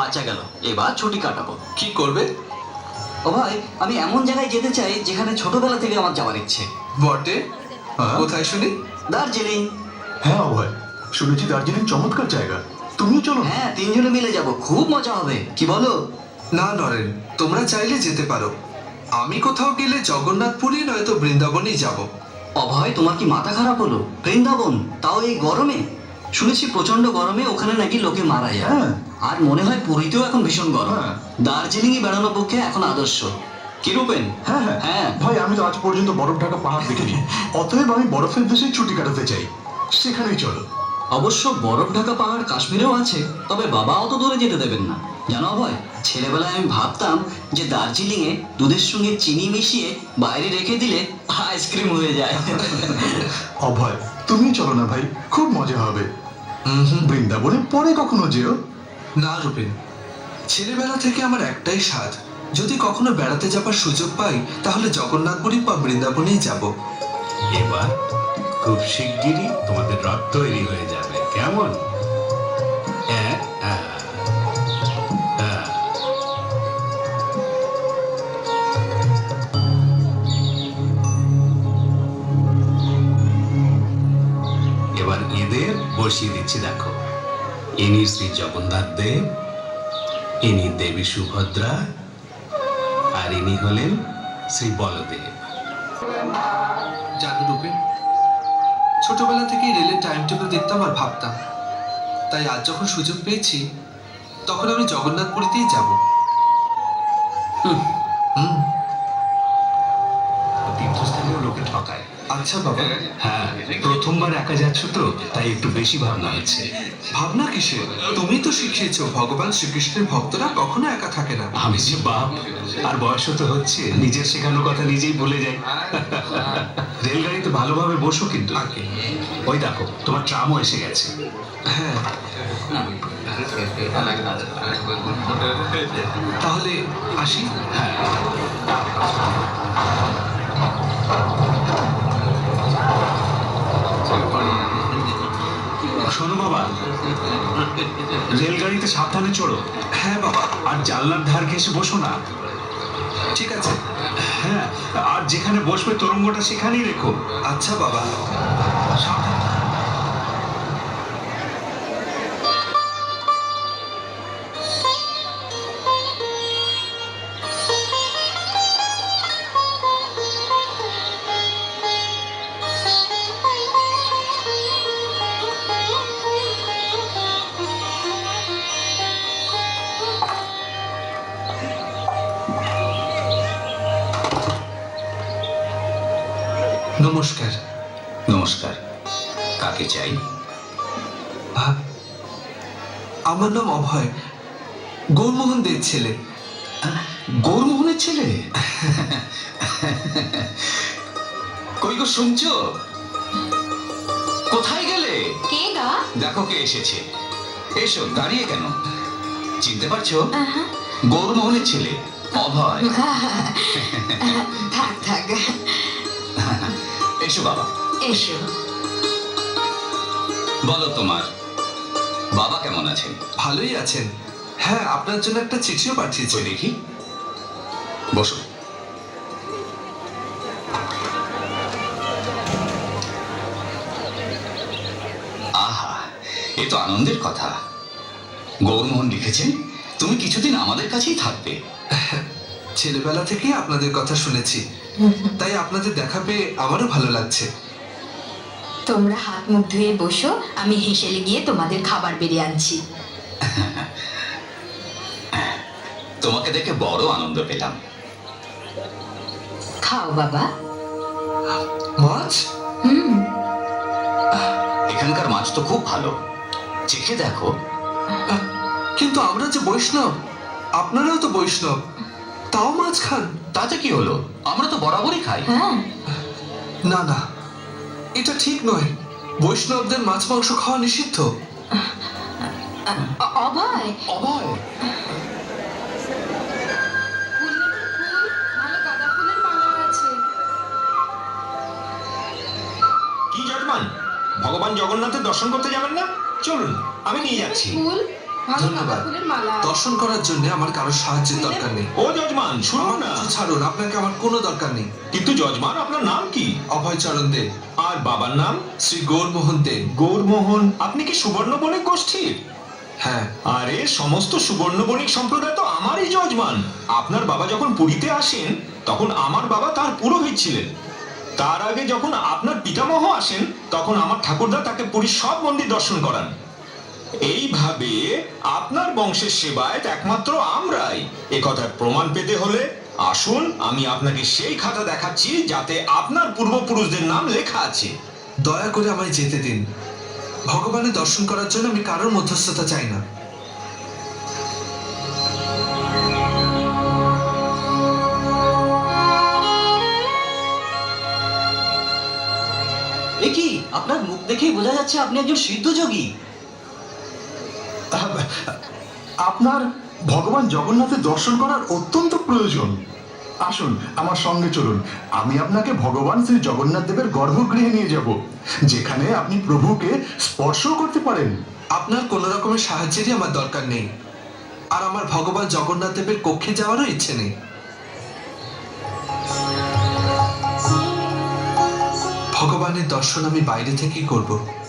বাচ্চা গেল। এবার ছুটি কাটাবো। কি করবে? ও ভাই আমি এমন জায়গায় যেতে চাই যেখানে ছোটবেলা থেকে আমার যাওয়ার ইচ্ছে। বটে? হ্যাঁ? কোথায় শুনি? দার্জিলিং। হ্যাঁ অভয় শুনেছি দার্জিলিং চমৎকার জায়গা। তুমিও চলো। হ্যাঁ তিনজনে মিলে যাব খুব মজা হবে। কি বলো? না নরেন তোমরা চাইলে যেতে পারো। আমি কোথাও গেলে জগন্নাথপুরী নয়তো বৃন্দাবনই যাব। অভয় তোমার কি মাথা খারাপ হলো? বৃন্দাবন তাও এই গরমে? শুনেছি প্রচণ্ড গরমে ওখানে নাকি লোকে মারা যায়। হ্যাঁ। আর মনে হয় পুরীতেও এখন ভীষণ গরম হ্যাঁ। দার্জিলিং এ বেড়ানোর পক্ষে এখন আদর্শ। কি রূপেন? হ্যাঁ হ্যাঁ। হ্যাঁ। ভাই আমি তো আজ পর্যন্ত বরফ ঢাকা পাহাড় দেখিনি। অতএব আমি বরফের দেশে ছুটি কাটাতে চাই। সেখানেই চলো। অবশ্য বরফ ঢাকা পাহাড় কাশ্মীরেও আছে তবে বাবা অত দূরে যেতে দেবেন না। জানো অভয় ছেলেবেলায় আমি ভাবতাম যে দার্জিলিং এ দুধের সঙ্গে চিনি মিশিয়ে বাইরে রেখে দিলে আইসক্রিম হয়ে যায়। অভয় তুমি চলো না ভাই খুব মজা হবে। বৃন্দাবনে পরে কখনো যেও? না রূপেন ছেলেবেলা থেকে আমার একটাই স্বাদ যদি কখনো বেড়াতে যাবার সুযোগ পাই তাহলে জগন্নাথপুরী বা বৃন্দাবনেই যাব। এবার খুব শিগগিরই তোমাদের রথ তৈরি হয়ে যাবে কেমন? হ্যাঁ, হ্যাঁ, হ্যাঁ। এবার এদের বসিয়ে দিচ্ছি দেখো। ইনি শ্রী জগন্নাথ দেব ইনি দেবী সুভদ্রা আর ইনি হলেন শ্রী বলদেব। জানো রূপেন ছোটবেলা থেকেই রেলের টাইম টেবিল দেখতাম আর ভাবতাম। তাই আজ যখন সুযোগ পেয়েছি তখন আমি জগন্নাথপুরীতেই যাব। হুম, হুম। আচ্ছা বাবা হ্যাঁ প্রথমবার একা যাচ্ছ তো তাই একটু বেশি ভাবনা হচ্ছে। ভাবনা কিসে তুমি তো শিখিয়েছো ভগবান শ্রীকৃষ্ণের ভক্তরা কখনো একা থাকে না। আমি যে বাপ আর বয়স তো হচ্ছে নিজের শেখানো কথা নিজেই ভুলে যাই। রেলগাড়িতে ভালোভাবে বসো কিন্তু। আগে। ওই দেখো তোমার ট্রামও এসে গেছে। হ্যাঁ। তাহলে আসি? হ্যাঁ শোনো বাবা রেলগাড়িতে সাবধানে চড়ো। হ্যাঁ বাবা। আর জানলার ধার ঘেসে বসো না। ঠিক আছে। হ্যাঁ আর যেখানে বসবে তরঙ্গটা সেখানেই রেখো। আচ্ছা বাবা। নমস্কার। নমস্কার। কাকে চাই? আমার নাম অভয়। গৌরমোহন দের ছেলে। গৌরমোহনের ছেলে? কই গো শুনছ? কোথায় গেলে? কে গা? দেখো কে এসেছে। এসো দাঁড়িয়ে কেন? চিনতে পারছ? গৌরমোহনের ছেলে অভয়। থাক থাক। এসো বাবা। এসো। বলো তোমার বাবা কেমন আছেন? ভালোই আছেন। হ্যাঁ আপনার জন্য একটা চিঠিও পাঠিয়েছি। দেখি। বসো। আহা এ তো আনন্দের কথা। গৌরমোহন লিখেছেন তুমি কিছুদিন আমাদের কাছেই থাকবে। ছেলেবেলা থেকেই আপনাদের কথা শুনেছি। তাই আপনাদের দেখা পেয়ে আমারও ভালো লাগছে। তোমরা হাত মুখ ধুয়ে বসো আমি হেসেলে গিয়ে তোমাদের খাবার বেরিয়ে আনছি। তোমাকে দেখে বড় আনন্দ পেলাম। খাও বাবা। মাছ? হুম। এখানকার মাছ তো খুব ভালো। চেখে দেখো। কিন্তু আমরা যে বৈষ্ণব আপনারাও তো বৈষ্ণব। তাও মাছ খান তাতে কি হলো? আমরা তো বরাবরই খাই। হ্যাঁ। না না। এটা ঠিক নয়। বৈষ্ণবদের মাছ মাংস খাওয়া নিষিদ্ধ। অভয়। অভয়? কি ভগবান জগন্নাথের দর্শন করতে যাবেন না? চলুন আমি নিয়ে যাচ্ছি। ফুল? ধন্যবাদ। দর্শন করার জন্য আমার কারও সাহায্যের দরকার নেই। ও যজমান শুনুন না। ছাড়ুন আপনাকে আমার কোনো দরকার নেই। কিন্তু যজমান আপনার নাম কি? অভয়চরণ দে। আর বাবার নাম? শ্রী গৌরমোহন দে। গৌরমোহন আপনি কি সুবর্ণ বণিক গোষ্ঠীর? হ্যাঁ। আরে সমস্ত সুবর্ণ বণিক সম্প্রদায় তো আমারই যজমান। আপনার বাবা যখন পুরীতে আসেন তখন আমার বাবা তার পুরোহিত ছিলেন। তার আগে যখন আপনার পিতামহ আসেন তখন আমার ঠাকুরদা তাকে পুরীর সব মন্দির দর্শন করান। এইভাবে আপনার বংশের সেবায় একমাত্র আমরাই। এ কথার প্রমাণ পেতে হলে আসুন আমি আপনাকে সেই খাতা দেখাচ্ছি যাতে আপনার পূর্বপুরুষদের নাম লেখা আছে। দয়া করে আমায় যেতে দিন। ভগবানের দর্শন করার জন্য আমি কারোর মধ্যস্থতা চাই না। এ কি? আপনার মুখ দেখেই বোঝা যাচ্ছে আপনি একজন সিদ্ধ যোগী। আপনার ভগবান জগন্নাথের দর্শন করার অত্যন্ত প্রয়োজন। আসুন, আমার সঙ্গে চলুন। আমি আপনাকে ভগবান শ্রী জগন্নাথ দেবের গর্ভগৃহে নিয়ে যাব, যেখানে আপনি প্রভুকে স্পর্শও করতে পারেন। আপনার কোনো রকমের সাহায্যেরই আমার দরকার নেই। আর আমার ভগবান জগন্নাথ দেবের কক্ষে যাওয়ারও ইচ্ছে নেই। ভগবানের দর্শন আমি বাইরে থেকেই করব।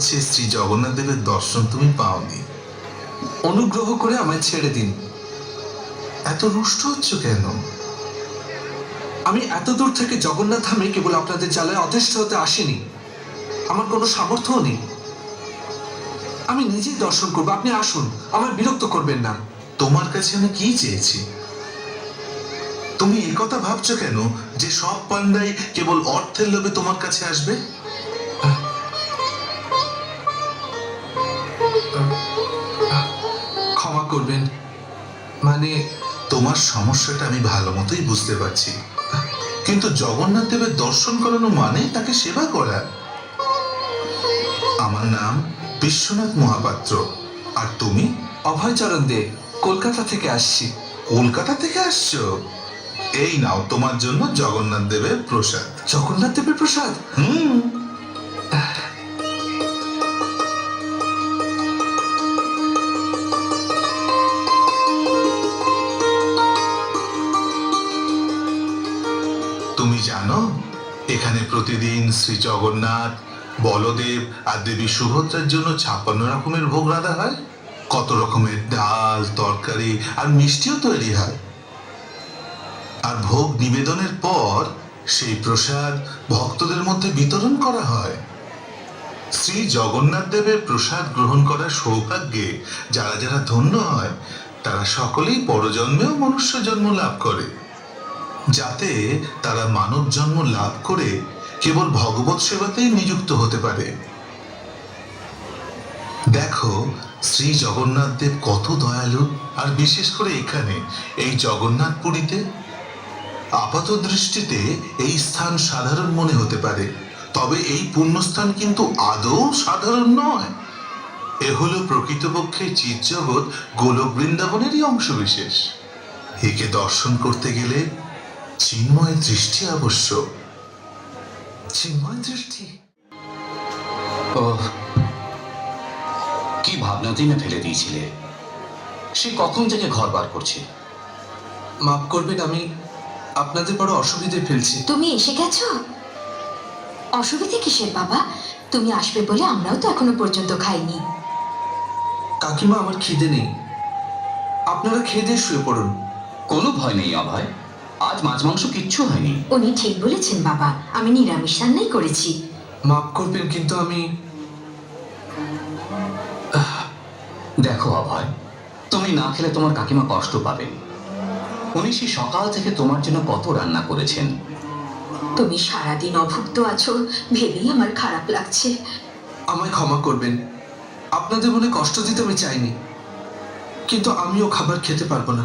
হচ্ছে শ্রী জগন্নাথ দেবের দর্শন তুমি পাওনি। অনুগ্রহ করে আমায় ছেড়ে দিন। এত রুষ্ট হচ্ছ কেন? আমি এত দূর থেকে জগন্নাথ ধামে কেবল আপনাদের জ্বালায় অতিষ্ঠ হতে আসিনি। আমার কোনো সামর্থ্যও নেই। আমি নিজেই দর্শন করব। আপনি আসুন আমার বিরক্ত করবেন না। তোমার কাছে আমি কি চেয়েছি? তুমি একথা ভাবছ কেন যে সব পান্ডাই কেবল অর্থের লোভে তোমার কাছে আসবে? করবেন? মানে তোমার সমস্যাটা আমি ভালো মতোই বুঝতে পারছি। কিন্তু জগন্নাথ দেবের দর্শন করানো মানে তাকে সেবা করা। আমার নাম বিশ্বনাথ মহাপাত্র। আর তুমি? অভয়চরণ দে কলকাতা থেকে আসছি। কলকাতা থেকে আসছো? এই নাও তোমার জন্য জগন্নাথ দেবের প্রসাদ। জগন্নাথ দেবের প্রসাদ? হুম। এখানে প্রতিদিন শ্রী জগন্নাথ, বলদেব আর দেবী সুভদ্রার জন্য ছাপ্পান্ন রকমের ভোগ রাধা হয়। কত রকমের ডাল, তরকারি আর মিষ্টিও তৈরি হয়। আর ভোগ নিবেদনের পর সেই প্রসাদ ভক্তদের মধ্যে বিতরণ করা হয়। শ্রী জগন্নাথ দেবের প্রসাদ গ্রহণ করার সৌভাগ্যে যারা যারা ধন্য হয়, তারা সকলেই পরজন্মেও মনুষ্য জন্ম লাভ করে। যাতে তারা মানব জন্ম লাভ করে কেবল ভগবত সেবাতেই নিযুক্ত হতে পারে। দেখো, শ্রী জগন্নাথ দেব কত দয়ালু, আর বিশেষ করে এখানে, এই জগন্নাথ পুরীতে আপাত দৃষ্টিতে এই স্থান সাধারণ মনে হতে পারে, তবে এই পুণ্যস্থান কিন্তু আদৌ সাধারণ নয়। এ হলো প্রকৃতপক্ষে চিৎজগৎ গোলক বৃন্দাবনেরই অংশবিশেষ। একে দর্শন করতে গেলে চিন্ময় দৃষ্টি আবশ্যক চিন্ময় দৃষ্টি? ও কি ভাবনাতেই না ফেলে দিয়েছিলে? সে কখন থেকে ঘর বার করছে? মাফ করবেন আমি আপনাদের বড় অসুবিধে ফেলছি। তুমি এসে গেছো? অসুবিধে কিসের বাবা? তুমি আসবে বলে আমরাও তো এখনও পর্যন্ত খাইনি। কাকিমা আমার খিদে নেই। আপনারা খেয়ে দিয়ে শুয়ে পড়ুন। কোনো ভয় নেই অভয়। আজ মাছ মাংস কিচ্ছু হয়নি। উনি ঠিক বলেছেন বাবা। আমি নিরামিষ রান্নাই করেছি। মাফ করবেন কিন্তু আমি দেখো অভয় তুমি না খেলে তোমার কাকিমা কষ্ট পাবেন উনি সেই সকাল থেকে তোমার জন্য কত রান্না করেছেন। তুমি সারাদিন অভুক্ত আছো ভেবেই আমার খারাপ লাগছে। আমায় ক্ষমা করবেন। আপনাদের মনে কষ্ট দিতে আমি চাইনি। কিন্তু আমিও খাবার খেতে পারব না।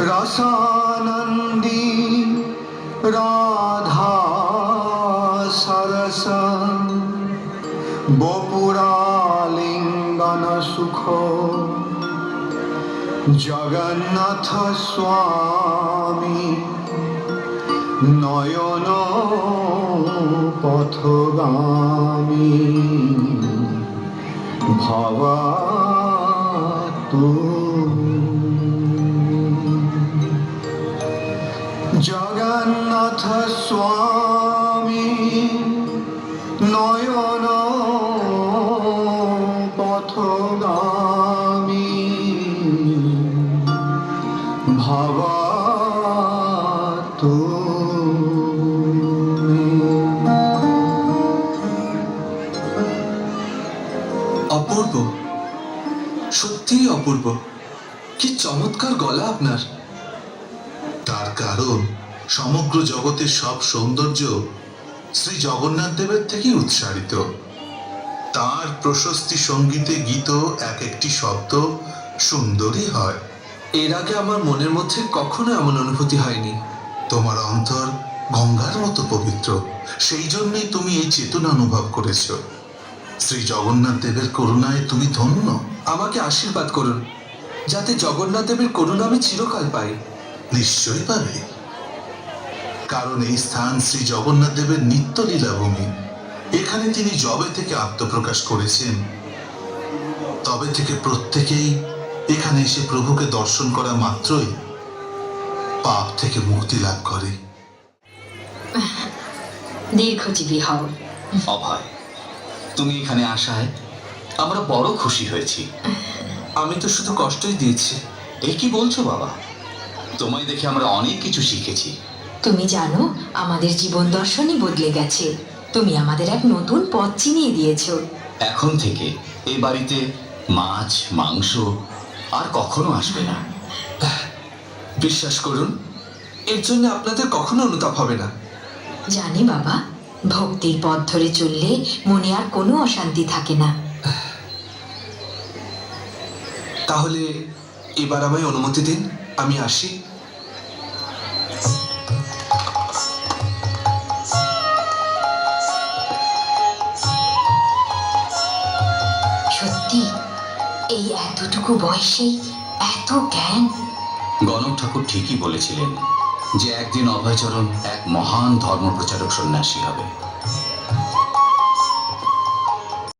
রসানন্দী রাধা সরস বপুরালিঙ্গন সুখ জগন্নাথ স্বামী নয়ন পথগামী ভবা অপূর্ব। সত্যিই অপূর্ব। কি চমৎকার গলা আপনার। তার কারণ, সমগ্র জগতের সব সৌন্দর্য শ্রী জগন্নাথ দেবের থেকেই উৎসারিত তার প্রশস্তি সঙ্গীতে গীত এক একটি শব্দ সুন্দরই হয়। এর আগে আমার মনের মধ্যে কখনো এমন অনুভূতি হয়নি। তোমার অন্তর গঙ্গার মতো পবিত্র। সেই জন্যই তুমি এই চেতনা অনুভব করেছ। শ্রী জগন্নাথ দেবের করুণায় তুমি ধন্য। আমাকে আশীর্বাদ করুন, যাতে জগন্নাথ দেবের করুণা আমি চিরকাল পাই। নিশ্চয়ই পাবে। কারণ এই স্থান শ্রী জগন্নাথ দেবের নিত্য লীলাভূমি এখানে তিনি জবে থেকে আত্মপ্রকাশ করেছেন, তবে থেকে প্রত্যেকেই এখানে এসে প্রভুকে দর্শন করা মাত্রই পাপ থেকে মুক্তি লাভ করে। দীর্ঘজীবী হও। অভয় তুমি এখানে আসায় আমরা বড় খুশি হয়েছি। আমি তো শুধু কষ্টই দিয়েছি। এই কি বলছো বাবা? তোমায় দেখে আমরা অনেক কিছু শিখেছি। তুমি জানো আমাদের জীবন দর্শনই বদলে গেছে। তুমি আমাদের এক নতুন পথ চিনিয়ে দিয়েছ। এখন থেকে এই বাড়িতে মাছ মাংস আর কখনো আসবে না। বিশ্বাস করুন এর জন্য আপনাদের কখনো অনুতাপ হবে না। জানি বাবা ভক্তির পথ ধরে চললে মনে আর কোনো অশান্তি থাকে না। তাহলে এবার আমায় অনুমতি দিন আমি আসি। সত্যি এই এতটুকু বয়সেই এত জ্ঞান। গণক ঠাকুর ঠিকই বলেছিলেন যে একদিন অভয়চরণ এক মহান ধর্মপ্রচারক সন্ন্যাসী হবে।